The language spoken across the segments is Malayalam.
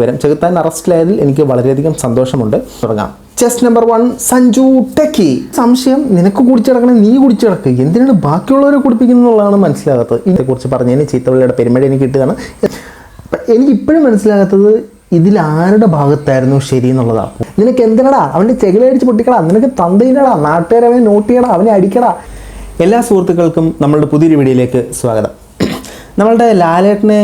വരാം ചെകുത്താൻ അറസ്റ്റിലായതിൽ എനിക്ക് വളരെയധികം സന്തോഷമുണ്ട്. തുടങ്ങാം. Chest number one Sanju Techy. സംശയം നിനക്ക് കുടിച്ചിടക്കണേ നീ കുടിച്ചിടക്ക് എന്തിനാണ് ബാക്കിയുള്ളവരെ കുടിപ്പിക്കുന്നുള്ളതാണ് മനസ്സിലാകാത്തത്. ഇതിനെക്കുറിച്ച് പറഞ്ഞതിന് ചീത്തവള്ളിയുടെ പെരുമഴ എനിക്ക് കിട്ടുകയാണ്. എനിക്ക് ഇപ്പോഴും മനസ്സിലാകാത്തത് ഇതിൽ ആരുടെ ഭാഗത്തായിരുന്നു ശരി എന്നുള്ളതാണ് നിനക്ക് എന്തിനടാ? അവന്റെ ചെകിലടിച്ച് പൊട്ടിക്കടാ. നിനക്ക് തന്തയിലടാ. അവനെ നോട്ട് ചെയ്യടാ. അവനെ അടിക്കടാ. എല്ലാ സുഹൃത്തുക്കൾക്കും നമ്മളുടെ പുതിയൊരു വീഡിയോയിലേക്ക് സ്വാഗതം. നമ്മളുടെ ലാലേട്ടനെ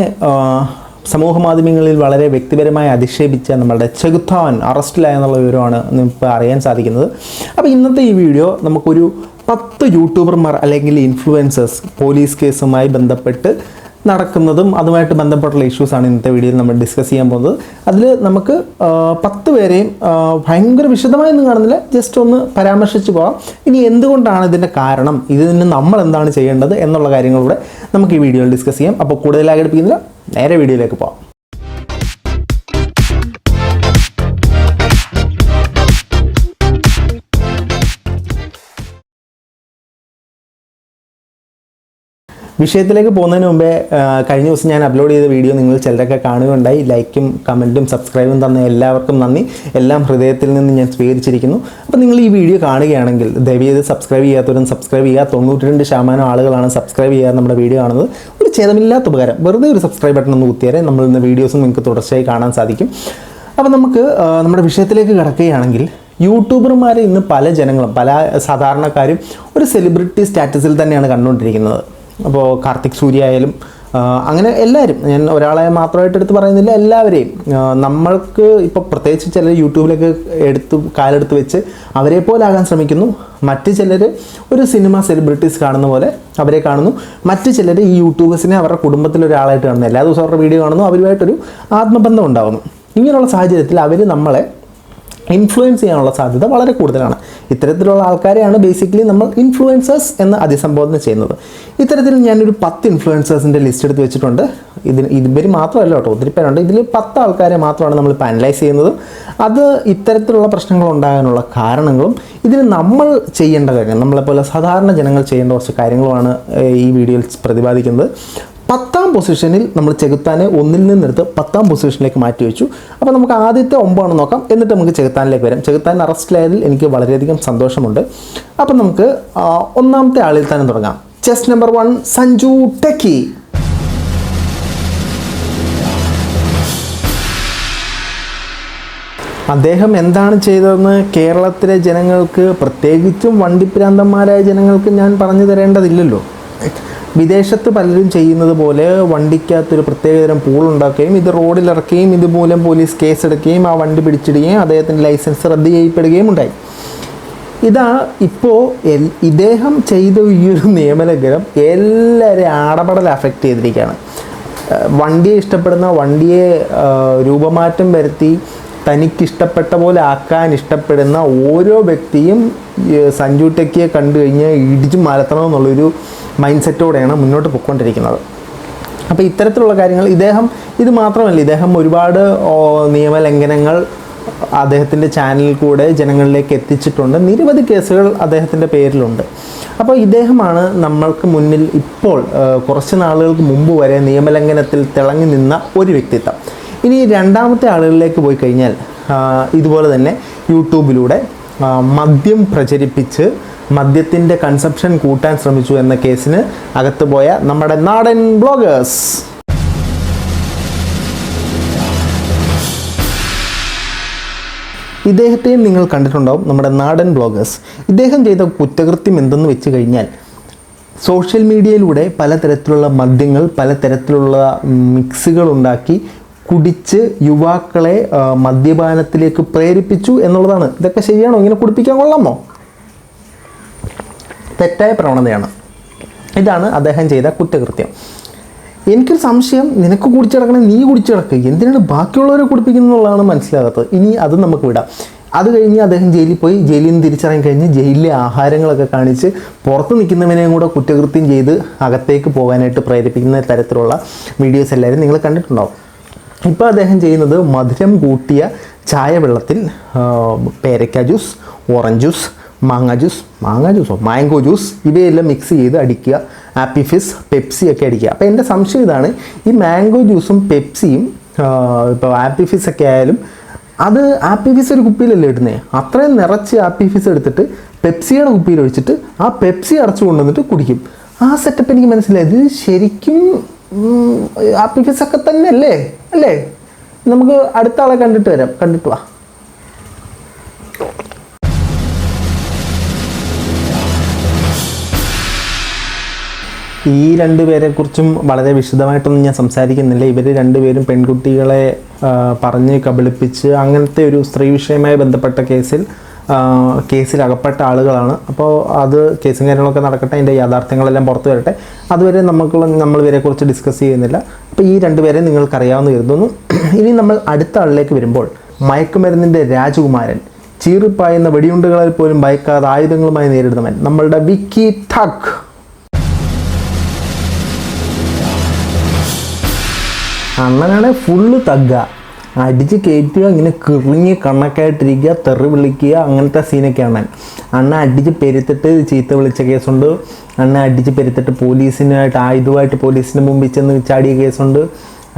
സമൂഹ മാധ്യമങ്ങളിൽ വളരെ വ്യക്തിപരമായി അധിക്ഷേപിച്ച നമ്മളുടെ ചെകുത്താൻ അറസ്റ്റിലായ എന്നുള്ള വിവരമാണ് ഇപ്പോൾ അറിയാൻ സാധിക്കുന്നത്. അപ്പോൾ ഇന്നത്തെ ഈ വീഡിയോ നമുക്കൊരു പത്ത് യൂട്യൂബർമാർ അല്ലെങ്കിൽ ഇൻഫ്ലുവൻസേഴ്സ് പോലീസ് കേസുമായി ബന്ധപ്പെട്ട് നടക്കുന്നതും അതുമായിട്ട് ബന്ധപ്പെട്ടുള്ള ഇഷ്യൂസാണ് ഇന്നത്തെ വീഡിയോയിൽ നമ്മൾ ഡിസ്കസ് ചെയ്യാൻ പോകുന്നത്. അതിൽ നമുക്ക് പത്ത് പേരെയും ഭയങ്കര വിശദമായൊന്നും കാണുന്നില്ല. ജസ്റ്റ് ഒന്ന് പരാമർശിച്ച് പോകാം ഇനി എന്തുകൊണ്ടാണ് ഇതിന്റെ കാരണം? ഇതിന് നമ്മൾ എന്താണ് ചെയ്യേണ്ടത് എന്നുള്ള കാര്യങ്ങളൂടെ നമുക്ക് ഈ വീഡിയോയിൽ ഡിസ്കസ് ചെയ്യാം. അപ്പോൾ കൂടുതലായി എടുപ്പിക്കുന്നില്ല നേരെ വീഡിയോയിലേക്ക് പോകാം വിഷയത്തിലേക്ക് പോകുന്നതിന് മുമ്പേ കഴിഞ്ഞ ദിവസം ഞാൻ അപ്ലോഡ് ചെയ്ത വീഡിയോ നിങ്ങൾ ചിലരൊക്കെ കാണുകയുണ്ടായി. ലൈക്കും കമന്റും സബ്സ്ക്രൈബും തന്ന എല്ലാവർക്കും നന്ദി. എല്ലാം ഹൃദയത്തിൽ നിന്ന് ഞാൻ സ്വീകരിച്ചിരിക്കുന്നു. അപ്പോൾ നിങ്ങൾ ഈ വീഡിയോ കാണുകയാണെങ്കിൽ ദയവേത് സബ്സ്ക്രൈബ് ചെയ്യാത്തവരും സബ്സ്ക്രൈബ് ചെയ്യുക. തൊണ്ണൂറ്റി രണ്ട് ശതമാനം ആളുകളാണ് സബ്സ്ക്രൈബ് ചെയ്യാൻ നമ്മുടെ വീഡിയോ കാണുന്നത്. ഒരു ചേതമില്ലാത്ത ഉപകാരം. വെറുതെ ഒരു സബ്സ്ക്രൈബ് ബട്ടൺ ഒന്ന് കുത്തിയാലേ നമ്മൾ ഇന്ന് വീഡിയോസും നിങ്ങൾക്ക് തുടർച്ചയായി കാണാൻ സാധിക്കും. അപ്പോൾ നമുക്ക് നമ്മുടെ വിഷയത്തിലേക്ക് കിടക്കുകയാണെങ്കിൽ യൂട്യൂബർമാരെ ഇന്ന് പല ജനങ്ങളും പല സാധാരണക്കാരും ഒരു സെലിബ്രിറ്റി സ്റ്റാറ്റസിൽ തന്നെയാണ് കണ്ടുകൊണ്ടിരിക്കുന്നത്. അപ്പോൾ കാർത്തിക് സൂര്യ ആയാലും അങ്ങനെ എല്ലാവരും ഞാൻ ഒരാളെ മാത്രമായിട്ട് എടുത്ത് പറയുന്നില്ല എല്ലാവരെയും. നമ്മൾക്ക് ഇപ്പോൾ പ്രത്യേകിച്ച് ചിലർ യൂട്യൂബിലൊക്കെ എടുത്ത് കാലെടുത്ത് വെച്ച് അവരെ പോലെ ആകാൻ ശ്രമിക്കുന്നു. മറ്റ് ചിലർ ഒരു സിനിമ സെലിബ്രിറ്റീസ് കാണുന്ന പോലെ അവരെ കാണുന്നു. മറ്റ് ചിലർ ഈ യൂട്യൂബേഴ്സിനെ അവരുടെ കുടുംബത്തിലെ കുടുംബത്തിലൊരാളായിട്ട് കാണുന്നു എല്ലാ ദിവസവും അവരുടെ വീഡിയോ കാണുന്നു അവരുമായിട്ടൊരു ആത്മബന്ധം ഉണ്ടാകുന്നു ഇങ്ങനെയുള്ള സാഹചര്യത്തിൽ അവർ നമ്മളെ ഇൻഫ്ലുവൻസ് ചെയ്യാനുള്ള സാധ്യത വളരെ കൂടുതലാണ്. ഇത്തരത്തിലുള്ള ആൾക്കാരെയാണ് ബേസിക്കലി നമ്മൾ ഇൻഫ്ലുവൻസേഴ്സ് എന്ന് അതിസംബോധന ചെയ്യുന്നത്. ഇത്തരത്തിൽ ഞാനൊരു പത്ത് ഇൻഫ്ലുവൻസേഴ്സിന്റെ ലിസ്റ്റ് എടുത്ത് വെച്ചിട്ടുണ്ട്. ഇതിന് ഇവർ മാത്രമല്ല കേട്ടോ ഒത്തിരി പേരുണ്ട്. ഇതിൽ പത്ത് ആൾക്കാരെ മാത്രമാണ് നമ്മൾ പാനലൈസ് ചെയ്യുന്നത്. അത് ഇത്തരത്തിലുള്ള പ്രശ്നങ്ങൾ ഉണ്ടാകാനുള്ള കാരണങ്ങളും ഇതിന് നമ്മൾ ചെയ്യേണ്ട കാര്യങ്ങൾ നമ്മളെപ്പോലെ സാധാരണ ജനങ്ങൾ ചെയ്യേണ്ട കുറച്ച് കാര്യങ്ങളുമാണ് ഈ വീഡിയോയിൽ പ്രതിപാദിക്കുന്നത്. പത്താം പൊസിഷനിൽ നമ്മൾ ചെകുത്താനെ ഒന്നിൽ നിന്നെടുത്ത് പത്താം പൊസിഷനിലേക്ക് മാറ്റി വെച്ചു. അപ്പോൾ നമുക്ക് ആദ്യത്തെ ഒമ്പതാണ് നോക്കാം. എന്നിട്ട് നമുക്ക് ചെകുത്താനിലേക്ക് വരാം. ചെകുത്താൻ അറസ്റ്റിലായതിൽ എനിക്ക് വളരെയധികം സന്തോഷമുണ്ട്. അപ്പം നമുക്ക് ഒന്നാമത്തെ ആളിൽ തന്നെ തുടങ്ങാം. Chest number one Sanju Techy. അദ്ദേഹം എന്താണ് ചെയ്തതെന്ന് കേരളത്തിലെ ജനങ്ങൾക്ക് പ്രത്യേകിച്ചും വണ്ടിപ്രാന്തന്മാരായ ജനങ്ങൾക്ക് ഞാൻ പറഞ്ഞു തരേണ്ടതില്ലല്ലോ. വിദേശത്ത് പലരും ചെയ്യുന്നത് പോലെ വണ്ടിക്കകത്തൊരു പ്രത്യേകതരം പൂൾ ഉണ്ടാക്കുകയും ഇത് റോഡിൽ ഇറക്കുകയും ഇതുമൂലം പോലീസ് കേസെടുക്കുകയും ആ വണ്ടി പിടിച്ചിടുകയും അദ്ദേഹത്തിന്റെ ലൈസൻസ് റദ്ദ് ചെയ്യപ്പെടുകയും ഉണ്ടായി. ഇതാ ഇപ്പോൾ എൽ- ഇദ്ദേഹം ചെയ്ത ഈ ഒരു നിയമലംഘനം എല്ലാവരെയും ആടപടൽ അഫക്റ്റ് ചെയ്തിരിക്കുകയാണ്. വണ്ടിയെ ഇഷ്ടപ്പെടുന്ന വണ്ടിയെ രൂപമാറ്റം വരുത്തി തനിക്കിഷ്ടപ്പെട്ട പോലെ ആക്കാൻ ഇഷ്ടപ്പെടുന്ന ഓരോ വ്യക്തിയും സഞ്ജു ടെക്കിയെ കണ്ടു കഴിഞ്ഞാൽ ഇടിച്ചു മാലത്തണമെന്നുള്ളൊരു മൈൻഡ് സെറ്റോടെയാണ് മുന്നോട്ട് പൊയ്ക്കൊണ്ടിരിക്കുന്നത്. അപ്പോൾ ഇത്തരത്തിലുള്ള കാര്യങ്ങൾ ഇദ്ദേഹം ഇത് മാത്രമല്ല ഇദ്ദേഹം ഒരുപാട് നിയമലംഘനങ്ങൾ അദ്ദേഹത്തിന്റെ ചാനലിൽ കൂടെ ജനങ്ങളിലേക്ക് എത്തിച്ചിട്ടുണ്ട്. നിരവധി കേസുകൾ അദ്ദേഹത്തിന്റെ പേരിലുണ്ട്. അപ്പോൾ ഇദ്ദേഹമാണ് നമ്മൾക്ക് മുന്നിൽ ഇപ്പോൾ കുറച്ച് നാളുകൾക്ക് മുമ്പ് വരെ നിയമലംഘനത്തിൽ തിളങ്ങി നിന്ന ഒരു വ്യക്തിത്വം. ഇനി രണ്ടാമത്തെ ആളുകളിലേക്ക് പോയി കഴിഞ്ഞാൽ ഇതുപോലെ തന്നെ യൂട്യൂബിലൂടെ മദ്യം പ്രചരിപ്പിച്ച് മദ്യത്തിന്റെ കൺസെപ്ഷൻ കൂട്ടാൻ ശ്രമിച്ചു എന്ന കേസിന് അകത്ത് പോയ നമ്മുടെ നാടൻ ബ്ലോഗേഴ്സ് ഇദ്ദേഹത്തെയും നിങ്ങൾ കണ്ടിട്ടുണ്ടാവും നമ്മുടെ നാടൻ ബ്ലോഗേഴ്സ് ഇദ്ദേഹം ചെയ്ത കുറ്റകൃത്യം എന്തെന്ന് വെച്ച് കഴിഞ്ഞാൽ സോഷ്യൽ മീഡിയയിലൂടെ പലതരത്തിലുള്ള മദ്യങ്ങൾ പലതരത്തിലുള്ള മിക്സുകൾ ഉണ്ടാക്കി കുടിച്ച് യുവാക്കളെ മദ്യപാനത്തിലേക്ക് പ്രേരിപ്പിച്ചു എന്നുള്ളതാണ്. ഇതൊക്കെ ശരിയാണോ? ഇങ്ങനെ കുടിപ്പിക്കാൻ കൊള്ളാമോ? തെറ്റായ പ്രവണതയാണ്. ഇതാണ് അദ്ദേഹം ചെയ്ത കുറ്റകൃത്യം. എനിക്കൊരു സംശയം നിനക്ക് കുടിച്ചിടക്കണം നീ കുടിച്ചിടക്ക് എന്തിനാണ് ബാക്കിയുള്ളവരെ കുടിപ്പിക്കുന്നുള്ളതാണ് മനസ്സിലാകാത്തത്. ഇനി അത് നമുക്ക് വിടാം. അത് കഴിഞ്ഞ് അദ്ദേഹം ജയിലിൽ പോയി ജയിലിൽ നിന്ന് തിരിച്ചറിയാൻ കഴിഞ്ഞ് ജയിലിലെ ആഹാരങ്ങളൊക്കെ കാണിച്ച് പുറത്ത് നിൽക്കുന്നവനെയും കൂടെ കുറ്റകൃത്യം ചെയ്ത് അകത്തേക്ക് പോകാനായിട്ട് പ്രേരിപ്പിക്കുന്ന തരത്തിലുള്ള വീഡിയോസ് എല്ലാവരും നിങ്ങൾ കണ്ടിട്ടുണ്ടാവും. ഇപ്പോൾ അദ്ദേഹം ചെയ്യുന്നത് മധുരം കൂട്ടിയ ചായ വെള്ളത്തിൽ പേരക്ക ജ്യൂസ് ഓറഞ്ച് ജ്യൂസ് മാങ്ങ ജ്യൂസ് മാങ്ങ ജ്യൂസോ? മാംഗോ ജ്യൂസ് ഇവയെല്ലാം മിക്സ് ചെയ്ത് അടിക്കുക. ആപ്പി ഫിസ് പെപ്സി ഒക്കെ അടിക്കുക. അപ്പോൾ എന്റെ സംശയം ഇതാണ് ഈ മാംഗോ ജ്യൂസും പെപ്സിയും ഇപ്പോൾ ആപ്പി ഫിസ് ഒക്കെ ആയാലും അത് ആപ്പി ഫിസ് ഒരു കുപ്പിയിലല്ലേ ഇടുന്നേ? അത്രയും നിറച്ച് ആപ്പി ഫിസ് എടുത്തിട്ട് പെപ്സിയുടെ കുപ്പിയിൽ ഒഴിച്ചിട്ട് ആ പെപ്സി അടച്ചു കൊണ്ടുവന്നിട്ട് കുടിക്കും. ആ സെറ്റപ്പ് എനിക്ക് മനസ്സിലായി. ഇത് ശരിക്കും ആപ്പി ഫിസ് ഒക്കെ തന്നെ അല്ലേ അല്ലേ? നമുക്ക് അടുത്ത ആളെ കണ്ടിട്ട് വരാം. കണ്ടിട്ട് വാ. ഈ രണ്ടുപേരെ കുറിച്ചും വളരെ വിശദമായിട്ടൊന്നും ഞാൻ സംസാരിക്കുന്നില്ല. ഇവർ രണ്ടുപേരും പെൺകുട്ടികളെ പറഞ്ഞ് കബളിപ്പിച്ച് അങ്ങനത്തെ ഒരു സ്ത്രീ വിഷയമായി ബന്ധപ്പെട്ട കേസിൽ കേസിൽ അകപ്പെട്ട ആളുകളാണ്. അപ്പോൾ അത് കേസും കാര്യങ്ങളൊക്കെ നടക്കട്ടെ അതിന്റെ യാഥാർത്ഥ്യങ്ങളെല്ലാം പുറത്തു വരട്ടെ. അതുവരെ നമുക്ക് നമ്മൾ ഇവരെക്കുറിച്ച് ഡിസ്കസ് ചെയ്യുന്നില്ല. അപ്പോൾ ഈ രണ്ടുപേരെ നിങ്ങൾക്കറിയാവുന്ന കരുതുന്നു. ഇനി നമ്മൾ അടുത്ത ആളിലേക്ക് വരുമ്പോൾ മയക്കുമരുന്നിന്റെ രാജകുമാരൻ ചീറിപ്പായുന്ന വെടിയുണ്ടുകളിൽ പോലും ഭയക്കാതെ ആയുധങ്ങളുമായി നേരിടുന്നവൻ നമ്മളുടെ വിക്കി ഠഗ്. അണ്ണനാണെ ഫുള്ള് തഗ്ഗ. അടിച്ച് കയറ്റുക ഇങ്ങനെ കിറിഞ്ഞ് കണ്ണക്കായിട്ടിരിക്കുക തെറി വിളിക്കുക അങ്ങനത്തെ സീനൊക്കെ അണ്ണൻ അണ്ണ അടിച്ച് പെരുത്തിട്ട് ചീത്ത വിളിച്ച കേസുണ്ട്. അണ്ണ അടിച്ച് പെരുത്തിട്ട് പോലീസിനായിട്ട് ആയുധമായിട്ട് പോലീസിന് മുമ്പിൽ ചെന്ന് ചാടിയ കേസുണ്ട്.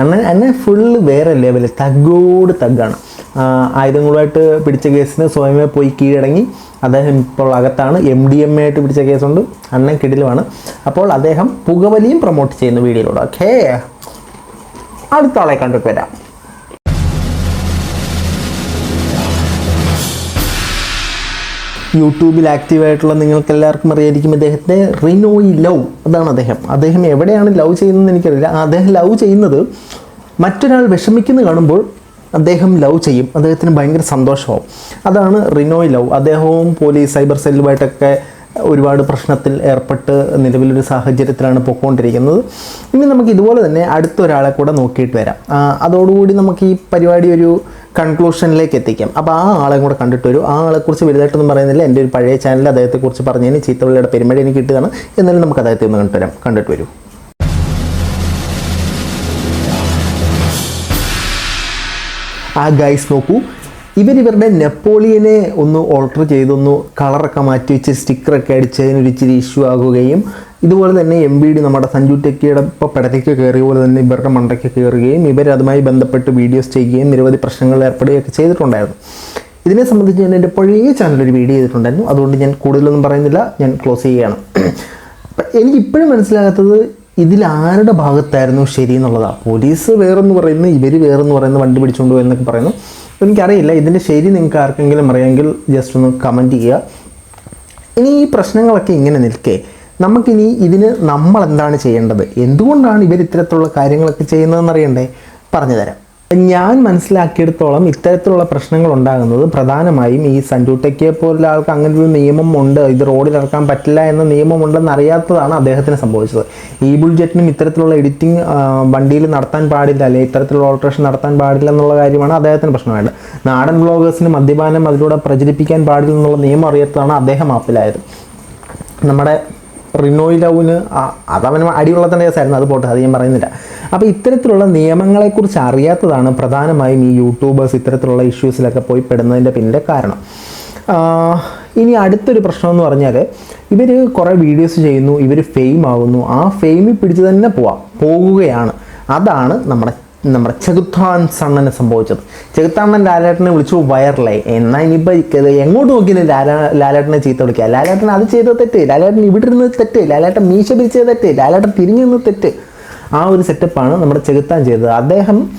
അണ്ണൻ അന്നെ ഫുള്ള് വേറെ ലെവൽ തഗ്ഗോട് തഗ്ഗാണ്. ആയുധങ്ങളുമായിട്ട് പിടിച്ച കേസിന് സ്വയമേ പോയി കീഴടങ്ങി. അദ്ദേഹം ഇപ്പോൾ അകത്താണ്. എം ഡി എം എ ആയിട്ട് പിടിച്ച കേസുണ്ട്. അണ്ണൻ കിടിലുമാണ്. അപ്പോൾ അദ്ദേഹം പുകവലിയും പ്രൊമോട്ട് ചെയ്യുന്നു വീഡിയോയിലൂടെ ഓക്കേ അടുത്ത ആളെ കണ്ടിട്ട് വരാം. യൂട്യൂബിൽ ആക്റ്റീവായിട്ടുള്ള നിങ്ങൾക്ക് എല്ലാവർക്കും അറിയായിരിക്കും അദ്ദേഹത്തെ റിനോയി ലവ് അതാണ് അദ്ദേഹം. അദ്ദേഹം എവിടെയാണ് ലവ് ചെയ്യുന്നതെന്ന് എനിക്കറിയില്ല. അദ്ദേഹം ലവ് ചെയ്യുന്നത് മറ്റൊരാൾ വിഷമിക്കുന്നത് കാണുമ്പോൾ അദ്ദേഹം ലവ് ചെയ്യും. അദ്ദേഹത്തിന് ഭയങ്കര സന്തോഷമാവും. അതാണ് റിനോയ് ലവ്. അദ്ദേഹവും പോലീസ് സൈബർ സെല്ലുമായിട്ടൊക്കെ ഒരുപാട് പ്രശ്നത്തിൽ ഏർപ്പെട്ട് നിലവിലൊരു സാഹചര്യത്തിലാണ് പൊയ്ക്കൊണ്ടിരിക്കുന്നത് ഇനി നമുക്ക് ഇതുപോലെ തന്നെ അടുത്തൊരാളെ കൂടെ നോക്കിയിട്ട് വരാം. അതോടുകൂടി നമുക്ക് ഈ പരിപാടി ഒരു കൺക്ലൂഷനിലേക്ക് എത്തിക്കാം. അപ്പോൾ ആ ആളെ കൂടെ കണ്ടിട്ട് വരും. ആ ആളെക്കുറിച്ച് വലുതായിട്ടൊന്നും പറയുന്നില്ല. എന്റെ ഒരു പഴയ ചാനൽ അദ്ദേഹത്തെക്കുറിച്ച് പറഞ്ഞതിന് ചീത്തവിളിയുടെ പെരുമഴ എനിക്ക് കിട്ടിയതാണ്. എന്നാലും നമുക്ക് അദ്ദേഹത്തെ ഒന്ന് കണ്ടിട്ട് വരാം. കണ്ടിട്ട് വരൂ. ആ ഗൈസ് നോക്കൂ. ഇവരിവരുടെ നെപ്പോളിയനെ ഒന്ന് ഓൾട്ടർ ചെയ്തൊന്ന് കളറൊക്കെ മാറ്റി വെച്ച് സ്റ്റിക്കറൊക്കെ അടിച്ച് അതിനൊരു ഇച്ചിരി ഇഷ്യൂ ആകുകയും ഇതുപോലെ തന്നെ എം ബി ഡി നമ്മുടെ സഞ്ജു ടെക്കിയുടെ ഇപ്പോൾ പടത്തേക്ക് കയറിയ പോലെ തന്നെ ഇവരുടെ മണ്ടയ്ക്ക് കയറുകയും ഇവർ അതുമായി ബന്ധപ്പെട്ട് വീഡിയോസ് ചെയ്യുകയും നിരവധി പ്രശ്നങ്ങളിൽ ഏർപ്പെടുകയൊക്കെ ചെയ്തിട്ടുണ്ടായിരുന്നു. ഇതിനെ സംബന്ധിച്ച് ഞാൻ എന്റെ പഴയ ഒരു വീഡിയോ ചെയ്തിട്ടുണ്ടായിരുന്നു. അതുകൊണ്ട് ഞാൻ കൂടുതലൊന്നും പറയുന്നില്ല. ഞാൻ ക്ലോസ് ചെയ്യുകയാണ്. എനിക്ക് ഇപ്പോഴും മനസ്സിലാകാത്തത് ഇതിൽ ആരുടെ ഭാഗത്തായിരുന്നു ശരി എന്നുള്ളതാണ് പോലീസ് വേറൊന്ന് പറയുന്നു ഇവർ വേറൊന്ന് പറയുന്നു വണ്ടി പിടിച്ചുകൊണ്ട് പോയെന്നൊക്കെ പറയുന്നു. അപ്പോൾ എനിക്കറിയില്ല. ഇതിന്റെ ശരി നിങ്ങൾക്ക് ആർക്കെങ്കിലും അറിയാമെങ്കിൽ ജസ്റ്റ് ഒന്ന് കമന്റ് ചെയ്യുക. ഇനി ഈ പ്രശ്നങ്ങളൊക്കെ ഇങ്ങനെ നിൽക്കേ. നമുക്കിനി ഇതിന് നമ്മൾ എന്താണ് ചെയ്യേണ്ടത്? എന്തുകൊണ്ടാണ് ഇവർ ഇത്തരത്തിലുള്ള കാര്യങ്ങളൊക്കെ ചെയ്യുന്നതെന്ന് അറിയണ്ടേ? പറഞ്ഞു തരാം ഞാൻ മനസ്സിലാക്കിയെടുത്തോളം ഇത്തരത്തിലുള്ള പ്രശ്നങ്ങൾ ഉണ്ടാകുന്നത് പ്രധാനമായും ഈ സഞ്ജുട്ടയ്ക്ക് പോലുള്ള ആൾക്ക് അങ്ങനെ ഒരു നിയമം ഉണ്ട് ഇത് റോഡിൽ ഇറക്കാൻ പറ്റില്ല എന്ന നിയമം ഉണ്ടെന്ന് അറിയാത്തതാണ് അദ്ദേഹത്തിന് സംഭവിച്ചത്. ഈ ബുൾജെറ്റിനും ഇത്തരത്തിലുള്ള എഡിറ്റിംഗ് വണ്ടിയിൽ നടത്താൻ പാടില്ല അല്ലെങ്കിൽ ഇത്തരത്തിലുള്ള ഓൾട്രേഷൻ നടത്താൻ പാടില്ല എന്നുള്ള കാര്യമാണ് അദ്ദേഹത്തിന് പ്രശ്നമായത്. നാടൻ ബ്ലോഗേഴ്സിന് മദ്യപാനം അതിലൂടെ പ്രചരിപ്പിക്കാൻ പാടില്ല എന്നുള്ള നിയമം അറിയാത്തതാണ് അദ്ദേഹം ആപ്പിലായത് നമ്മുടെ റിനോയ് ലവിന് അതവന് തന്നെ കേസായിരുന്നു അത് പോട്ടെ അത് ഞാൻ പറയുന്നില്ല. അപ്പോൾ ഇത്തരത്തിലുള്ള നിയമങ്ങളെക്കുറിച്ച് അറിയാത്തതാണ് പ്രധാനമായും ഈ യൂട്യൂബേഴ്സ് ഇത്തരത്തിലുള്ള ഇഷ്യൂസിലൊക്കെ പോയി പെടുന്നതിന്റെ പിന്നിലെ കാരണം. ഇനി അടുത്തൊരു പ്രശ്നം എന്ന് പറഞ്ഞാൽ ഇവർ കുറേ വീഡിയോസ് ചെയ്യുന്നു ഇവർ ഫെയിം ആകുന്നു ആ ഫെയിമിൽ പിടിച്ച് തന്നെ പോവാം പോകുകയാണ് അതാണ് നമ്മുടെ നമ്മുടെ ചെകുത്താൻ സണ്ണന് സംഭവിച്ചത്. ചെകുത്താണ്ണൻ ലാലേട്ടനെ വിളിച്ചു വയറിലായി. എന്നാൽ ഇനിയിപ്പോൾ എങ്ങോട്ട് നോക്കിയാലും ലാലാ ലാലേട്ടനെ ചീത്ത വിളിക്കുക. ലാലേട്ടൻ അത് ചെയ്ത തെറ്റ്. ലാലേട്ടൻ ഇവിടെ ഇരുന്ന് തെറ്റ്. ലാലേട്ടൻ മീശ പിരിച്ചത് തെറ്റ്. ലാലേട്ടൻ തിരിഞ്ഞു നിന്ന് തെറ്റ്. ആ ഒരു സെറ്റപ്പാണ് നമ്മുടെ ചെകുത്താൻ ചെയ്തത്. അദ്ദേഹം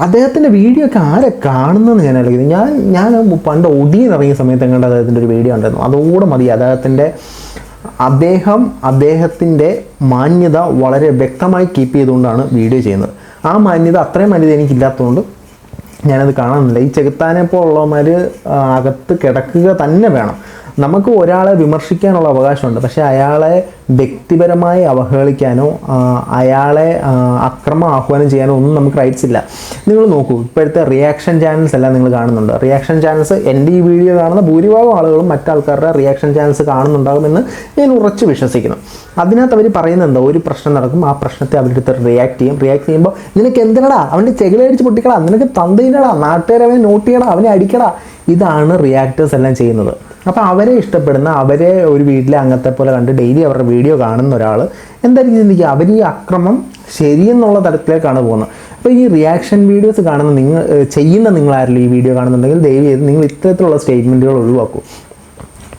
അദ്ദേഹത്തിന്റെ വീഡിയോ ഒക്കെ ആരെ കാണുന്നതെന്ന് ഞാൻ ആലോചിക്കുന്നത് ഞാൻ ഞാൻ പണ്ട് ഒടിയിൽ ഇറങ്ങിയ സമയത്ത് എങ്ങാണ്ട് അദ്ദേഹത്തിന്റെ ഒരു വീഡിയോ ഉണ്ടായിരുന്നു അതോടെ മതി അദ്ദേഹത്തിന്റെ അദ്ദേഹം അദ്ദേഹത്തിന്റെ മാന്യത വളരെ വ്യക്തമായി കീപ്പ് ചെയ്തുകൊണ്ടാണ് വീഡിയോ ചെയ്യുന്നത്. ആ മാന്യത അത്രയും മാന്യത എനിക്കില്ലാത്തതുകൊണ്ട് ഞാനത് കാണുന്നില്ല ഈ ചെകുത്താനെ പോലുള്ളവന്മാർ അകത്ത് കിടക്കുക തന്നെ വേണം. നമുക്ക് ഒരാളെ വിമർശിക്കാനുള്ള അവകാശമുണ്ട്. പക്ഷേ അയാളെ വ്യക്തിപരമായി അവഹേളിക്കാനോ അയാളെ അക്രമം ആഹ്വാനം ചെയ്യാനോ ഒന്നും നമുക്ക് റൈറ്റ്സ് ഇല്ല. നിങ്ങൾ നോക്കൂ ഇപ്പോഴത്തെ റിയാക്ഷൻ ചാനൽസ് എല്ലാം നിങ്ങൾ കാണുന്നുണ്ട്. റിയാക്ഷൻ ചാനൽസ് എന്റെ ഈ വീഡിയോ കാണുന്ന ഭൂരിഭാഗം ആളുകളും മറ്റാൾക്കാരുടെ റിയാക്ഷൻ ചാനൽസ് കാണുന്നുണ്ടാകുമെന്ന് ഞാൻ ഉറച്ചു വിശ്വസിക്കുന്നു. അതിനകത്ത് അവർ പറയുന്നത് എന്താ? ഒരു പ്രശ്നം നടക്കും ആ പ്രശ്നത്തെ അവരെടുത്ത് റിയാക്ട് ചെയ്യും. റിയാക്ട് ചെയ്യുമ്പോൾ നിനക്ക് എന്തിനടാ? അവന്റെ ചെകിലടിച്ച് പൊട്ടിക്കടാ. നിനക്ക് നാട്ടുകാരെ അവനെ നോട്ട് ചെയ്യടാ. അവനെ അടിക്കടാ. ഇതാണ് റിയാക്ടേഴ്സ് എല്ലാം ചെയ്യുന്നത്. അപ്പോൾ അവരെ ഇഷ്ടപ്പെടുന്ന അവരെ ഒരു വീട്ടിലെ അംഗത്തെ പോലെ കണ്ട് ഡെയിലി അവരുടെ വീഡിയോ കാണുന്ന ഒരാൾ എന്തായിരിക്കും ചിന്തിക്കുക അവർ ഈ അക്രമം ശരിയെന്നുള്ള തരത്തിലേക്കാണ് പോകുന്നത്. അപ്പോൾ ഈ റിയാക്ഷൻ വീഡിയോസ് കാണുന്ന നിങ്ങൾ ചെയ്യുന്ന നിങ്ങളാരെങ്കിലും ഈ വീഡിയോ കാണുന്നുണ്ടെങ്കിൽ ദയവ് ചെയ്ത് നിങ്ങൾ ഇത്തരത്തിലുള്ള സ്റ്റേറ്റ്മെന്റുകൾ ഒഴിവാക്കൂ.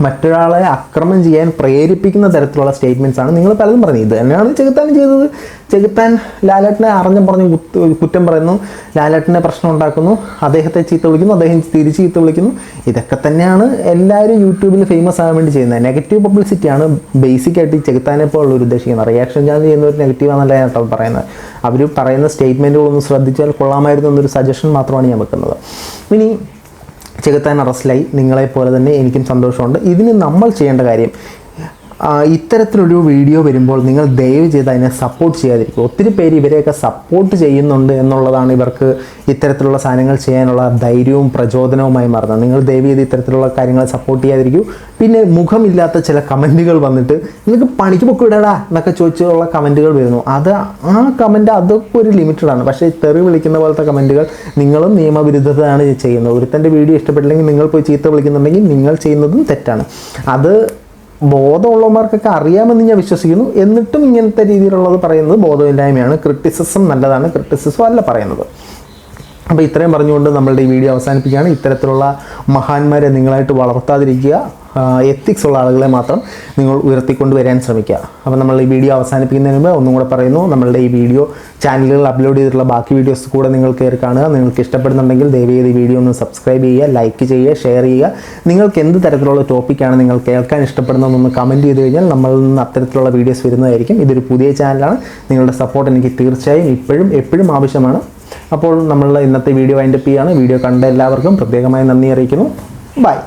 മറ്റൊരാളെ അക്രമം ചെയ്യാൻ പ്രേരിപ്പിക്കുന്ന തരത്തിലുള്ള സ്റ്റേറ്റ്മെന്റ്സ് ആണ് നിങ്ങൾ പലതും പറഞ്ഞത് ഇത് തന്നെയാണ് ചെകുത്താൻ ചെയ്തത്. ചെകുത്താൻ ലാലേട്ടനെ അറിഞ്ഞും പറഞ്ഞ് കുറ്റം പറയുന്നു. ലാലേട്ടനെ പ്രശ്നം ഉണ്ടാക്കുന്നു. അദ്ദേഹത്തെ ചീത്ത വിളിക്കുന്നു. അദ്ദേഹം തിരിച്ച് ചീത്ത വിളിക്കുന്നു. ഇതൊക്കെ തന്നെയാണ് എല്ലാവരും യൂട്യൂബിൽ ഫേമസ് ആകാൻ വേണ്ടി ചെയ്യുന്നത്. നെഗറ്റീവ് പബ്ലിസിറ്റിയാണ് ബേസിക് ആയിട്ട് ഈ ചെകുത്താനെ പോലുള്ളവർ ഉദ്ദേശിക്കുന്നത്. റിയാക്ഷൻ ചാനൽ ചെയ്യുന്നവർ നെഗറ്റീവ് ആണെന്നല്ല ഞാൻ പറയുന്നത്. അവർ പറയുന്ന സ്റ്റേറ്റ്മെന്റുകളൊന്നും ശ്രദ്ധിച്ചാൽ കൊള്ളാമായിരുന്നു എന്നൊരു സജഷൻ മാത്രമാണ് ഞാൻ വെക്കുന്നത്. ഇനി ചെകുത്താൻ അറസ്റ്റിലായി. നിങ്ങളെപ്പോലെ തന്നെ എനിക്കും സന്തോഷമുണ്ട്. ഇതിന് നമ്മൾ ചെയ്യേണ്ട കാര്യം ഇത്തരത്തിലൊരു വീഡിയോ വരുമ്പോൾ നിങ്ങൾ ദയവ് ചെയ്ത് അതിനെ സപ്പോർട്ട് ചെയ്യാതിരിക്കും ഒത്തിരി പേര് ഇവരെയൊക്കെ സപ്പോർട്ട് ചെയ്യുന്നുണ്ട് എന്നുള്ളതാണ് ഇവർക്ക് ഇത്തരത്തിലുള്ള സാധനങ്ങൾ ചെയ്യാനുള്ള ധൈര്യവും പ്രചോദനവുമായി മാറുന്നത്. നിങ്ങൾ ദയവ് ചെയ്ത് ഇത്തരത്തിലുള്ള കാര്യങ്ങൾ സപ്പോർട്ട് ചെയ്യാതിരിക്കൂ. പിന്നെ മുഖമില്ലാത്ത ചില കമന്റുകൾ വന്നിട്ട് നിങ്ങൾക്ക് പണിക്ക് പൊക്കി വിടടാ എന്നൊക്കെ ചോദിച്ചുള്ള കമന്റുകൾ വരുന്നു. അത് ആ കമന്റ് അതൊക്കെ ഒരു ലിമിറ്റഡാണ് പക്ഷേ തെറി വിളിക്കുന്ന പോലത്തെ കമന്റുകൾ നിങ്ങളും നിയമവിരുദ്ധതയാണ് ചെയ്യുന്നത്. ഒരുത്തന്റെ വീഡിയോ ഇഷ്ടപ്പെട്ടില്ലെങ്കിൽ നിങ്ങൾ പോയി ചീത്ത വിളിക്കുന്നുണ്ടെങ്കിൽ നിങ്ങൾ ചെയ്യുന്നതും തെറ്റാണ്. അത് ബോധമുള്ളവന്മാർക്കൊക്കെ അറിയാമെന്ന് ഞാൻ വിശ്വസിക്കുന്നു. എന്നിട്ടും ഇങ്ങനത്തെ രീതിയിലുള്ളത് പറയുന്നത് ബോധമില്ലായ്മയാണ്. ക്രിട്ടിസിസം നല്ലതാണ്. ക്രിട്ടിസിസം അല്ല പറയുന്നത്. അപ്പോൾ ഇത്രയും പറഞ്ഞുകൊണ്ട് നമ്മളുടെ ഈ വീഡിയോ അവസാനിപ്പിക്കുകയാണ്. ഇത്തരത്തിലുള്ള മഹാന്മാരെ നിങ്ങളായിട്ട് വളർത്താതിരിക്കുക. എത്തിക്സ് ഉള്ള ആളുകളെ മാത്രം നിങ്ങൾ ഉയർത്തിക്കൊണ്ട് വരാൻ ശ്രമിക്കുക. അപ്പോൾ നമ്മൾ ഈ വീഡിയോ അവസാനിപ്പിക്കുന്നതിന് മുമ്പ് ഒന്നും കൂടെ പറയുന്നു നമ്മളുടെ ഈ വീഡിയോ ചാനലുകൾ അപ്ലോഡ് ചെയ്തിട്ടുള്ള ബാക്കി വീഡിയോസ് കൂടെ നിങ്ങൾ കയറി കാണുക. നിങ്ങൾക്ക് ഇഷ്ടപ്പെടുന്നുണ്ടെങ്കിൽ ദയവ് ഈ വീഡിയോ ഒന്ന് സബ്സ്ക്രൈബ് ചെയ്യുക ലൈക്ക് ചെയ്യുക ഷെയർ ചെയ്യുക. നിങ്ങൾക്ക് എന്ത് തരത്തിലുള്ള ടോപ്പിക്കാണ് നിങ്ങൾ കേൾക്കാൻ ഇഷ്ടപ്പെടുന്നതെന്നൊന്ന് കമന്റ് ചെയ്ത് കഴിഞ്ഞാൽ നമ്മളിൽ നിന്ന് അത്തരത്തിലുള്ള വീഡിയോസ് വരുന്നതായിരിക്കും. ഇതൊരു പുതിയ ചാനലാണ് നിങ്ങളുടെ സപ്പോർട്ട് എനിക്ക് തീർച്ചയായും ഇപ്പോഴും എപ്പോഴും ആവശ്യമാണ്. അപ്പോൾ നമ്മളുടെ ഇന്നത്തെ വീഡിയോ വൈൻഡപ്പ് ചെയ്യുകയാണ് വീഡിയോ കണ്ട എല്ലാവർക്കും പ്രത്യേകമായി നന്ദി അറിയിക്കുന്നു. ബൈ